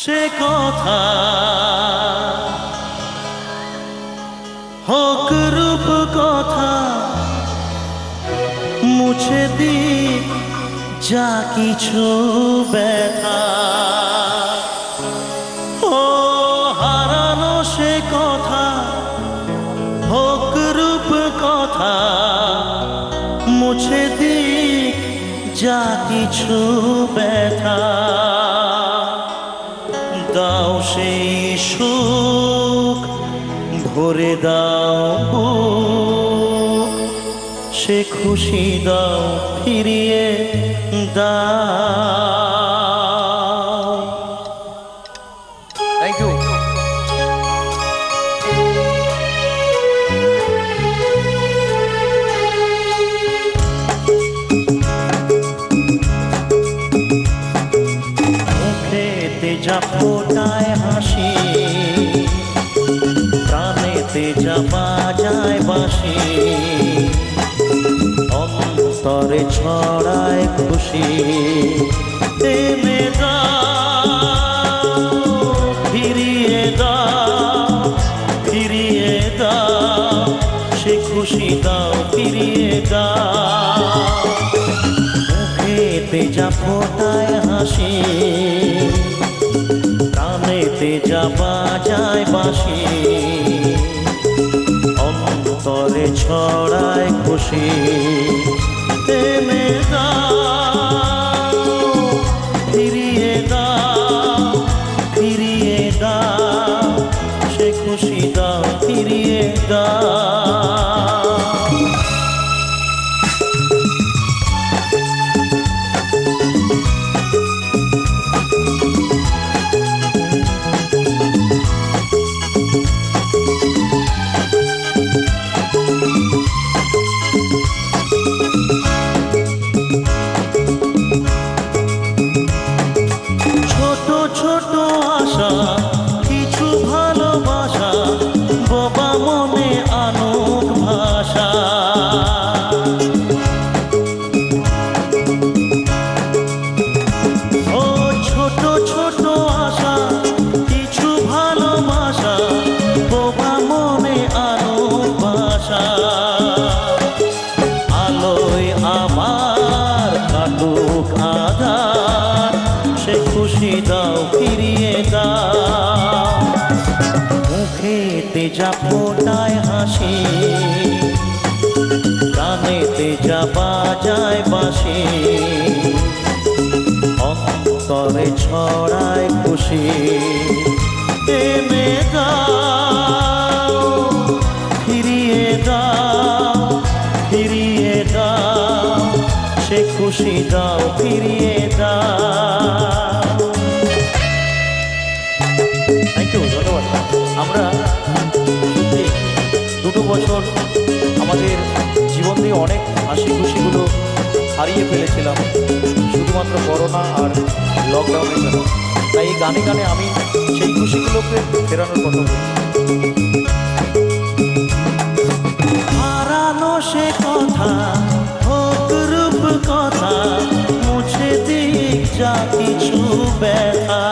সে কথা। হোক রূপ কথা মুছে দি যা কিছু ব্যথা। ও হারানো সে কথা, হোক রূপ কথা মুছে দি যা কিছু সেই সুখ ভরে দাও। সে খুশি দাও ফিরিয়ে দাও। থ্যাংক ইউ মুখেতে যা প্রাণেতে যা বাজায় বাসি অন্তরে ছড়ায় খুশি। এনে দাও ফিরিয়ে দাও ফিরিয়ে দাও, সে খুশি দাও, ফিরিয়ে দাও। মুখেতে যা ফোটায় হাসি, প্রাণেতে যা বাজায় বাসি ছড়ায় খুশি। খুশি দাও, ফিরিয়ে দাও। মুখেতে যা ফোটায় হাসি কানেতে যা বাজায় বাসি অন্তরে ছড়ায় খুশি এনে দাও ফিরিয়ে দাও ফিরিয়ে দাও। সে খুশি দাও, ফিরিয়ে দাও। বছর আমাদের জীবন দিয়ে অনেক হাসি খুশিগুলো হারিয়ে ফেলেছিলাম, শুধুমাত্র করোনা আর লকডাউনের জন্য। তাই এই গানে গানে আমি সেই খুশিগুলোকে ফেরানোর কথা বলি হারানো সে কথা হোক কথা, মুছে দিক যা কিছু ব্যথা।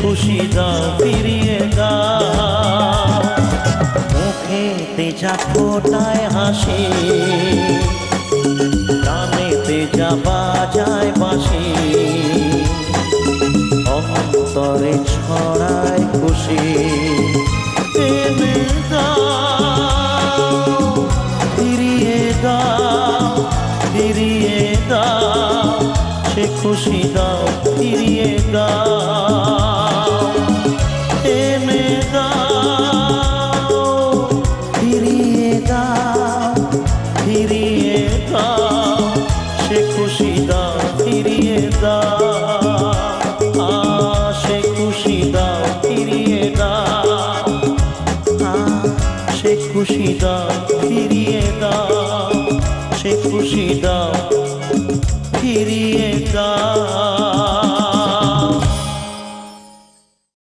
সে ফিরিয়ে দাও মুখেতে যা ফোটায় হাসি কানেতে যা বাজায় বাসি অন্তরে ছড়ায় খুশি, এনে দাও, ফিরিয়ে দাও ফিরিয়ে দাও। সে খুশি দাও, ফিরিয়ে দাও। খুশি দাও ফিরিয়ে দাও সে খুশি দাও ফিরিয়ে দাও।